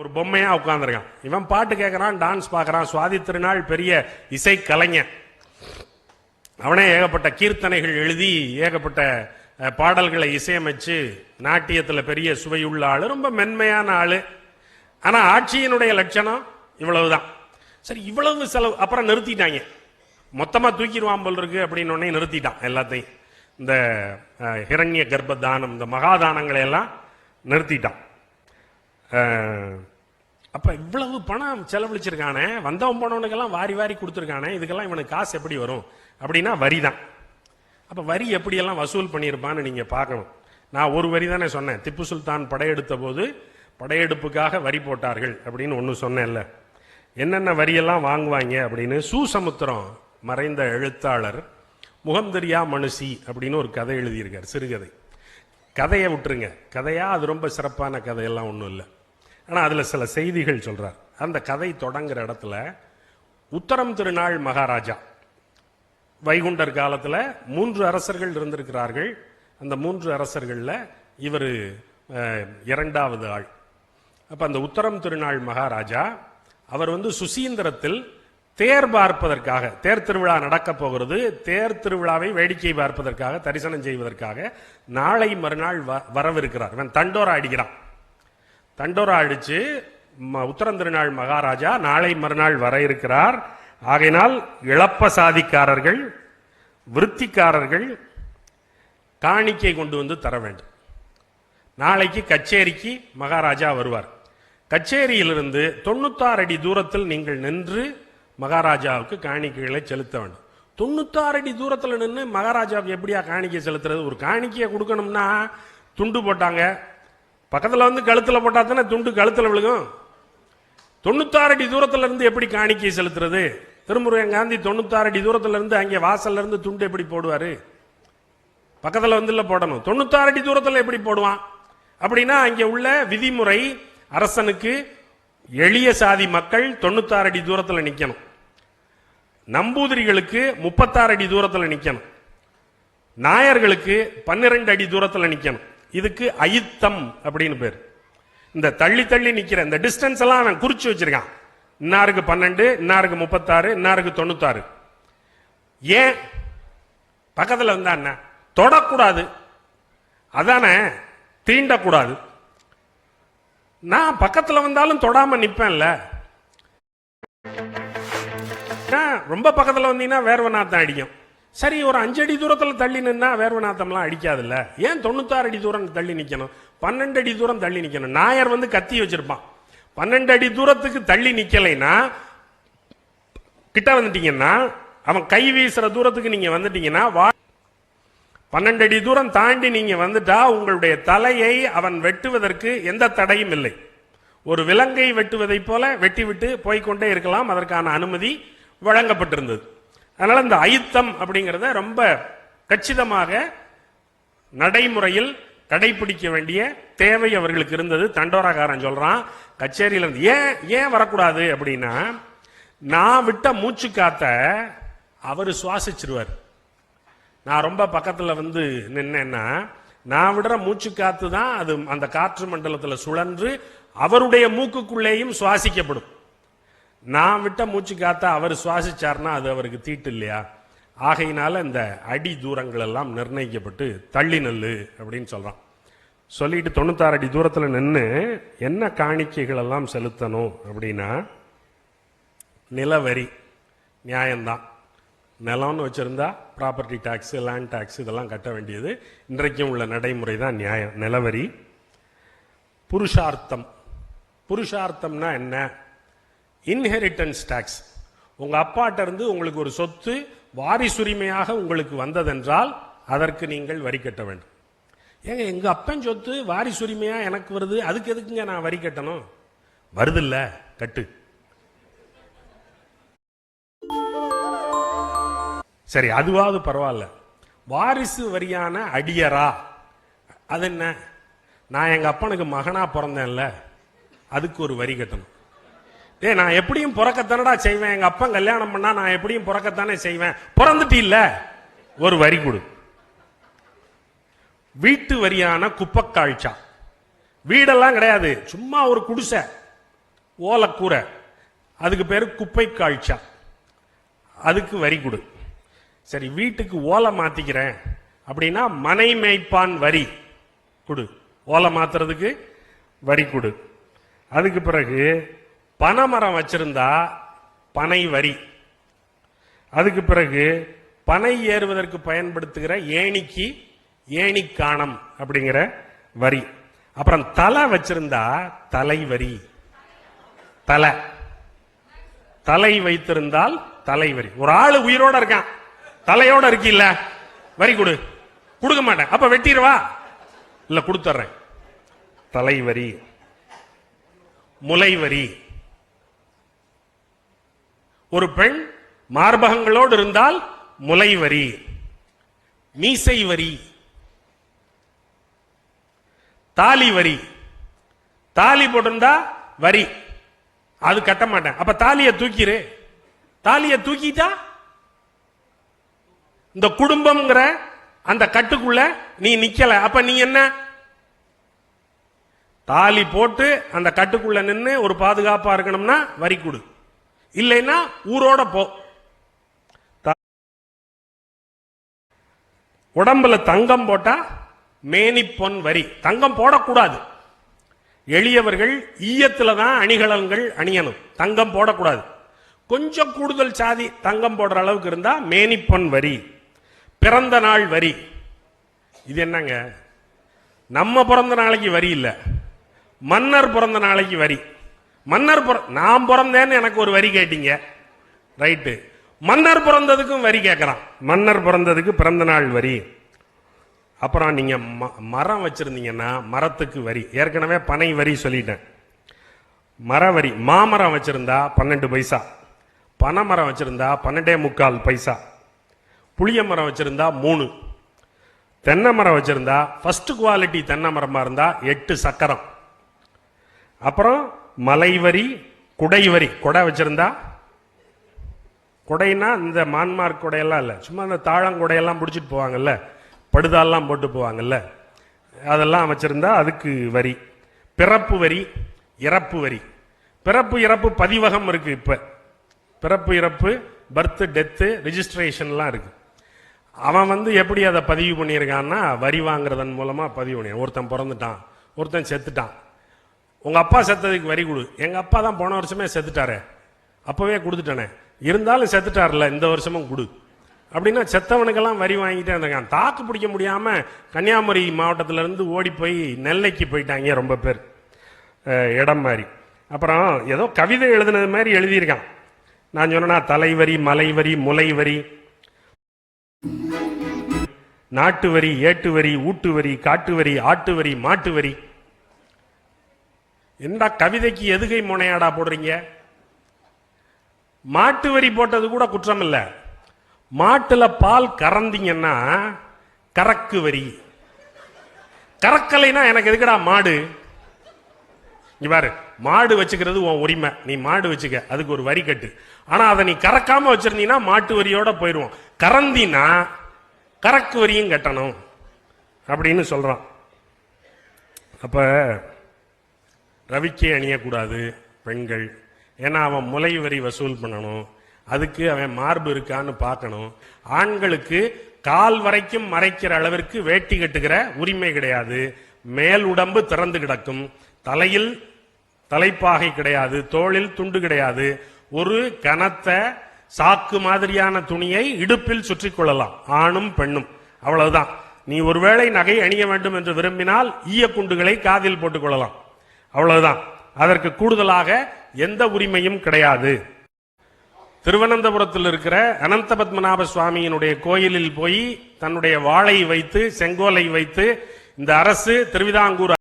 ஒரு பொம்மையா உட்காந்துருக்கான் இவன் பாட்டு கேட்கறான் டான்ஸ் பார்க்கறான். சுவாதி திருநாள் பெரிய இசை கலைஞன் அவனே ஏகப்பட்ட கீர்த்தனைகள் எழுதி ஏகப்பட்ட பாடல்களை இசையமைச்சு நாட்டியத்தில் பெரிய சுவையுள்ள ஆள் ரொம்ப மென்மையான ஆள். ஆனால் ஆட்சியினுடைய லட்சணம் இவ்வளவுதான். சரி இவ்வளவு செலவு அப்புறம் நிறுத்திட்டாங்க. மொத்தமாக தூக்கிடுவான் போல் இருக்கு அப்படின்னு உடனே நிறுத்திட்டான் எல்லாத்தையும். இந்த ஹிரண்ய கர்ப்ப தானம் இந்த மகாதானங்களை எல்லாம் நிறுத்திட்டான். அப்போ இவ்வளவு பணம் செலவழிச்சிருக்கானே வந்தவன் போனவனுக்கெல்லாம் வாரி வாரி கொடுத்துருக்கானே இதுக்கெல்லாம் இவனுக்கு காசு எப்படி வரும்? அப்படின்னா வரி தான் அப்போ வரி எப்படியெல்லாம் வசூல் பண்ணியிருப்பான்னு நீங்கள் பார்க்கணும். நான் ஒரு வரி தானே சொன்னேன். திப்பு சுல்தான் படையெடுத்த போது படையெடுப்புக்காக வரி போட்டார்கள் அப்படின்னு ஒன்று சொன்னேன்ல. என்னென்ன வரியெல்லாம் வாங்குவாங்க அப்படின்னு சூசமுத்திரம் மறைந்த எழுத்தாளர் முகந்தரியா மனுஷி அப்படின்னு ஒரு கதை எழுதியிருக்கார் சிறுகதை. கதையை விட்டுருங்க. கதையா அது ரொம்ப சிறப்பான கதையெல்லாம் ஒன்றும் இல்லை. ஆனால் அதில் சில செய்திகள் சொல்கிறார் அந்த கதை தொடங்குற இடத்துல உத்தரம் திருநாள் மகாராஜா. வைகுண்டர் காலத்தில் மூன்று அரசர்கள் இருந்திருக்கிறார்கள். அந்த மூன்று அரசர்களில் இவர் இரண்டாவது ஆள். அப்போ அந்த உத்தரம் திருநாள் மகாராஜா அவர் வந்து சுசீந்திரத்தில் தேர் பார்ப்பதற்காக தேர் திருவிழா நடக்கப் போகிறது. தேர் திருவிழாவை வேடிக்கை பார்ப்பதற்காக தரிசனம் செய்வதற்காக நாளை மறுநாள் வ- வரவிருக்கிறார். இவன் தண்டோரா அடிக்கிறான். தண்டோரா அடிச்சு ம- திருநாள் மகாராஜா நாளை மறுநாள் வர இருக்கிறார். ஆகையினால் இழப்ப சாதிக்காரர்கள் விருத்திக்காரர்கள் காணிக்கை கொண்டு வந்து தர வேண்டும். நாளைக்கு கச்சேரிக்கு மகாராஜா வருவார். கச்சேரியிலிருந்து தொண்ணூத்தாறு அடி தூரத்தில் நீங்கள் நின்று மகாராஜாவுக்கு காணிக்கைகளை செலுத்த வேண்டும். தொண்ணூத்தாறு அடி தூரத்தில் நின்று மகாராஜாவுக்கு எப்படியா காணிக்கை செலுத்துறது? ஒரு காணிக்கையை கொடுக்கணும்னா துண்டு போட்டாங்க பக்கத்தில் வந்து கழுத்தில் போட்டால் தானே துண்டு கழுத்தில் விழுகும்? தொண்ணூத்தாறு அடி தூரத்தில் இருந்து எப்படி காணிக்கை செலுத்துறது? திருமுருகன் காந்தி தொண்ணூத்தாறு அடி தூரத்தில் இருந்து அங்கே வாசல்ல இருந்து துண்டு எப்படி போடுவார்? பக்கத்தில் வந்து இல்லை போடணும். தொண்ணூத்தாறு அடி தூரத்தில் எப்படி போடுவான்? அப்படின்னா அங்கே உள்ள விதிமுறை அரசனுக்கு எளிய சாதி மக்கள் தொண்ணூத்தாறு அடி தூரத்தில் நிற்கணும் நம்பூதிரிகளுக்கு முப்பத்தாறு அடி தூரத்தில் நிற்கணும் நாயர்களுக்கு பன்னிரண்டு அடி தூரத்தில் நிற்கணும் இதுக்கு அயித்தம் அப்படின்னு பேர். இந்த தள்ளி தள்ளி நிக்கிற இந்த டிஸ்டன்ஸ் எல்லாம் அவன் குறிச்சு வச்சிருக்கான். இன்னாருக்கு பன்னெண்டு இன்னாருக்கு முப்பத்தாறு இன்னாருக்கு தொண்ணூத்தாறு. ஏன்? பக்கத்தில் வந்தா என்ன? தொடக்கூடாது. அதானே? தீண்டக்கூடாது. நான் பக்கத்தில் வந்தாலும் தொடாம நிற்பேன்ல ரொம்ப பக்கத்தில் வந்தீங்கன்னா வேர்வை நாத்தம் அடிக்கும். சரி ஒரு அஞ்சு அடி தள்ளி நின்னா வேர்வநாத்தம்லாம் அடிக்காதுல்ல? ஏன் தொண்ணூத்தாறு அடி தூரம் தள்ளி நிற்கணும் பன்னெண்டு அடி தூரம் தள்ளி நிற்கணும் நாயர் வந்து கத்தி வச்சிருப்பான். பன்னெண்டு அடி தூரத்துக்கு தள்ளி நிற்கலைன்னா கிட்ட வந்துட்டீங்கன்னா அவன் கை வீசுற தூரத்துக்கு நீங்க வந்துட்டீங்கன்னா வா பன்னெண்டு அடி தூரம் தாண்டி நீங்க வந்துட்டா உங்களுடைய தலையை அவன் வெட்டுவதற்கு எந்த தடையும் இல்லை. ஒரு விலங்கை வெட்டுவதைப் போல வெட்டிவிட்டு போய்கொண்டே போய்க்கொண்டே இருக்கலாம். அதற்கான அனுமதி வழங்கப்பட்டிருந்தது. அதனால் இந்த அயுத்தம் அப்படிங்கிறத ரொம்ப கச்சிதமாக நடைமுறையில் கடைபிடிக்க வேண்டிய தேவை அவர்களுக்கு இருந்தது. தண்டோராகாரன் சொல்கிறான் கச்சேரியிலேருந்து ஏன் ஏன் வரக்கூடாது? அப்படின்னா நான் விட்ட மூச்சு காத்த அவர் சுவாசிச்சிருவார். நான் ரொம்ப பக்கத்தில் வந்து நின்னேன்னா நான் விடுற மூச்சு காத்து தான் அது அந்த காற்று மண்டலத்தில் சுழன்று அவருடைய மூக்குக்குள்ளேயும் சுவாசிக்கப்படும். நான் விட்ட மூச்சு காத்தா அவர் சுவாசிச்சார்னா அது அவருக்கு தீட்டு இல்லையா? ஆகையினால இந்த அடி தூரங்கள் எல்லாம் நிர்ணயிக்கப்பட்டு தள்ளி நெல்லு அப்படின்னு சொல்றான். சொல்லிட்டு தொண்ணூத்தாறு அடி தூரத்தில் நின்று என்ன காணிக்கைகள் எல்லாம் செலுத்தணும் அப்படின்னா நிலவரி நியாயம்தான். நிலம்னு வச்சிருந்தா ப்ராப்பர்ட்டி டேக்ஸு லேண்ட் டேக்ஸ் இதெல்லாம் கட்ட வேண்டியது. இன்றைக்கும் உள்ள நடைமுறை தான் நியாயம். நிலவரி புருஷார்த்தம். புருஷார்த்தம்னா என்ன? இன்ஹெரிட்டன்ஸ் டேக்ஸ் உங்கள் அப்பாட்ட இருந்து உங்களுக்கு ஒரு சொத்து வாரிசுரிமையாக உங்களுக்கு வந்ததென்றால் அதற்கு நீங்கள் வரி கட்ட வேண்டும். ஏங்க எங்கள் அப்பன் சொத்து வாரிசுரிமையாக எனக்கு வருது அதுக்கு எதுக்குங்க நான் வரி கட்டணும்? வருதில்ல கட்டு. சரி அதுவாவது பரவாயில்ல. வாரிசு வரியான அடியரா? அது என்ன நான் எங்கள் அப்பனுக்கு மகனாக பிறந்தேன்ல அதுக்கு ஒரு வரி கட்டணும். ஏ நான் எப்படியும் பிறக்கத்தானடா செய்வேன். எங்க அப்பா கல்யாணம் பண்ணா நான் எப்படியும் பிறக்கத்தானே செய்வேன். பிறந்துட்டு இல்ல. ஒரு வரி கொடு. வீட்டு வரியான குப்பை காழ்ச்சா வீடெல்லாம் கிடையாது. சும்மா ஒரு குடிசை. ஓலக்கூரை. அதுக்கு பேர் குப்பை காழ்ச்சா அதுக்கு வரி கொடு. சரி வீட்டுக்கு ஓலை மாத்திக்கிறேன். அப்படின்னா மனை மேய்ப்பான் வரி கொடு. ஓலை மாத்துறதுக்கு வரி கொடு. அதுக்கு பிறகு பனைமரம் வச்சிருந்தா பனை வரி. அதுக்கு பிறகு பனை ஏறுவதற்கு பயன்படுத்துகிற ஏணிக்கு ஏணிக்காணம் அப்படிங்கிற வரி. அப்புறம் தலை வச்சிருந்தா தலை வரி. தலை. தலை வைத்திருந்தால் தலைவரி ஒரு ஆளு உயிரோட இருக்கான். தலையோட இருக்கில்ல. வரி கொடு. கொடுக்க மாட்டேன். அப்ப வெட்டிடுவா இல்ல கொடுத்துறேன் தலைவரி முலைவரி ஒரு பெண் மார்பகங்களோடு இருந்தால் முலைவரி மீசை வரி தாலி வரி தாலி போட்டிருந்தா வரி. அது கட்ட மாட்டேன். அப்ப தாலியை தூக்கிரு. தாலியை தூக்கிட்டா இந்த குடும்பம்ங்கிற அந்த கட்டுக்குள்ள நீ நிக்கல. அப்ப நீ என்ன? தாலி போட்டு அந்த கட்டுக்குள்ள நின்று ஒரு பாதுகாப்பா இருக்கணும்னா வரி கொடு. இல்லைன்னா ஊரோட போ. த- உடம்புல தங்கம் போட்டா மேனி பொன் வரி. தங்கம் போடக்கூடாது. எளியவர்கள் ஈயத்தில் தான் அணிகலன்கள் அணியணும். தங்கம் போடக்கூடாது. கொஞ்சம் கூடுதல் சாதி தங்கம் போடுற அளவுக்கு இருந்தா மேனிப்பொன் வரி. பிறந்த நாள் வரி. இது என்னங்க? நம்ம பிறந்த நாளைக்கு வரி இல்லை. மன்னர் பிறந்த நாளைக்கு வரி. மன்னர் பிற- நான் பிறந்தேன்னு எனக்கு ஒரு வரி கேட்டீங்க. ரைட்டு மன்னர் பிறந்ததுக்கும் வரி கேட்குறான். மன்னர் பிறந்ததுக்கு பிறந்த நாள் வரி. அப்புறம் நீங்கள் ம- மரம் வச்சுருந்தீங்கன்னா மரத்துக்கு வரி. ஏற்கனவே பனை வரி சொல்லிட்டேன். மர வரி. மாமரம் வச்சுருந்தா பன்னெண்டு பைசா. பனைமரம் வச்சுருந்தா பன்னெண்டே முக்கால் பைசா. புளிய மரம் வச்சுருந்தா மூணு. தென்னை மரம் வச்சுருந்தா ஃபஸ்ட்டு குவாலிட்டி தென்னை மரமாக இருந்தால் எட்டு சக்கரம். அப்புறம் மலை வரி குடை வரி குடை வச்சிருந்தா? குடைனா இந்த மான்மார்க் குடையெல்லாம் இல்லை. சும்மா இந்த தாழங்குடையெல்லாம் பிடிச்சிட்டு போவாங்கல்ல. படுதாலாம் போட்டு போவாங்கல்ல. அதெல்லாம் வச்சுருந்தா அதுக்கு வரி. பிறப்பு வரி இறப்பு வரி. பிறப்பு இறப்பு பதிவகம் இருக்குது இப்போ. பிறப்பு இறப்பு பர்த்து டெத்து ரிஜிஸ்ட்ரேஷன்லாம் இருக்குது அவன் வந்து எப்படி அதை பதிவு பண்ணியிருக்கான்னா வரி வாங்குறதன் மூலமாக பதிவு பண்ணி ஒருத்தன் பிறந்துட்டான் ஒருத்தன் செத்துட்டான். உங்க அப்பா செத்ததுக்கு வரி கொடு. எங்க அப்பா தான் போன வருஷமே செத்துட்டாரே. அப்பவே கொடுத்துட்டானே. இருந்தாலும் செத்துட்டார்ல இந்த வருஷமும் கொடு. அப்படின்னா செத்தவனுக்கெல்லாம் வரி வாங்கிட்டே இருந்தாங்க தாக்கு பிடிக்க முடியாம கன்னியாகுமரி மாவட்டத்துல இருந்து ஓடி போய் நெல்லைக்கு போயிட்டாங்க ரொம்ப பேர். இடம் மாதிரி அப்புறம் ஏதோ கவிதை எழுதுனது மாதிரி எழுதியிருக்கான். நான் சொன்னா தலைவரி மலைவரி முலைவரி. நாட்டு வரி ஏட்டு வரி ஊட்டு வரி காட்டு வரி ஆட்டு வரி மாட்டு வரி என்னடா கவிதைக்கு எதுகை முனையாடா போடுறீங்க? மாட்டு வரி போட்டது கூட குற்றம் இல்லை மாட்டில் பால் கறந்தீங்கன்னா கறக்கு வரி. கறக்கலைன்னா எனக்கு எதுக்குடா மாடு? இங்க பாரு மாடு வச்சுக்கிறது உன் உரிமை. நீ மாடு வச்சுக்க அதுக்கு ஒரு வரி கட்டு. ஆனால் அதை நீ கறக்காம வச்சிருந்தீங்கன்னா மாட்டு வரியோட போயிடுவோம் கறந்தினா கறக்கு வரியும் கட்டணும் அப்படின்னு சொல்றான். அப்போ ரவிக்கே அணியக்கூடாது பெண்கள். ஏன்னா அவன் முலை வரி வசூல் பண்ணணும். அதுக்கு அவன் மார்பு இருக்கான்னு பார்க்கணும். ஆண்களுக்கு கால் வரைக்கும் மறைக்கிற அளவிற்கு வேட்டி கட்டுகிற உரிமை கிடையாது. மேல் உடம்பு திறந்து கிடக்கும். தலையில் தலைப்பாகை கிடையாது. தோளில் துண்டு கிடையாது. ஒரு கனத்த சாக்கு மாதிரியான துணியை இடுப்பில் சுற்றி கொள்ளலாம். ஆணும் பெண்ணும். அவ்வளவுதான். நீ ஒருவேளை நகை அணிய வேண்டும் என்று விரும்பினால் ஈய குண்டுகளை காதில் போட்டுக் கொள்ளலாம். அவ்வளவுதான். அதற்கு கூடுதலாக எந்த உரிமையும் கிடையாது. திருவனந்தபுரத்தில் இருக்கிற அனந்த பத்மநாப சுவாமியினுடைய கோயிலில் போய் தன்னுடைய வாளை வைத்து செங்கோலை வைத்து இந்த அரசு திருவிதாங்கூர்